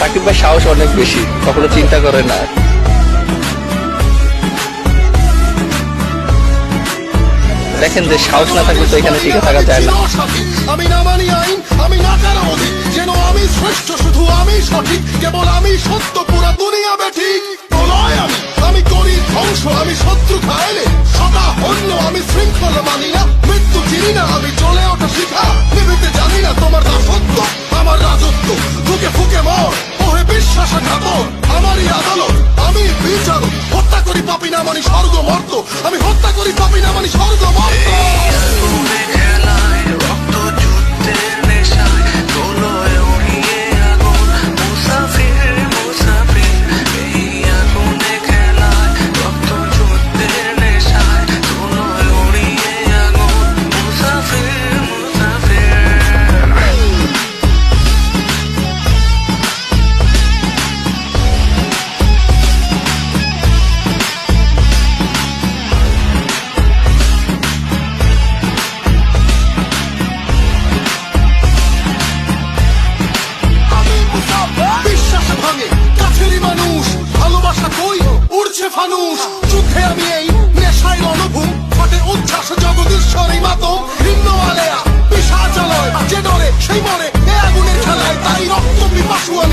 সাকিব ভাই সাহস অনেক বেশি, কখনো চিন্তা করে না। দেখেন যে সাহস না থাকলে তো এখানে টিকে থাকা যায় না। আমি না মানি আইন, আমি না যেন আমি শ্রেষ্ঠ, শুধু আমি সঠিক, কেবল আমি সত্য, পুরা দুনিয়া প্রলয় আমি আমি করি ধ্বংস, আমি শত্রু খাইলে, সদা হন্য আমি শৃঙ্খলা মানি না, মৃত্যু চিনি না, আমি বিশ্বাসঘাত আমারই আদালত আমি বিচারক হত্যা করি পাপি না মানি স্বর্গ মর্ত। আমি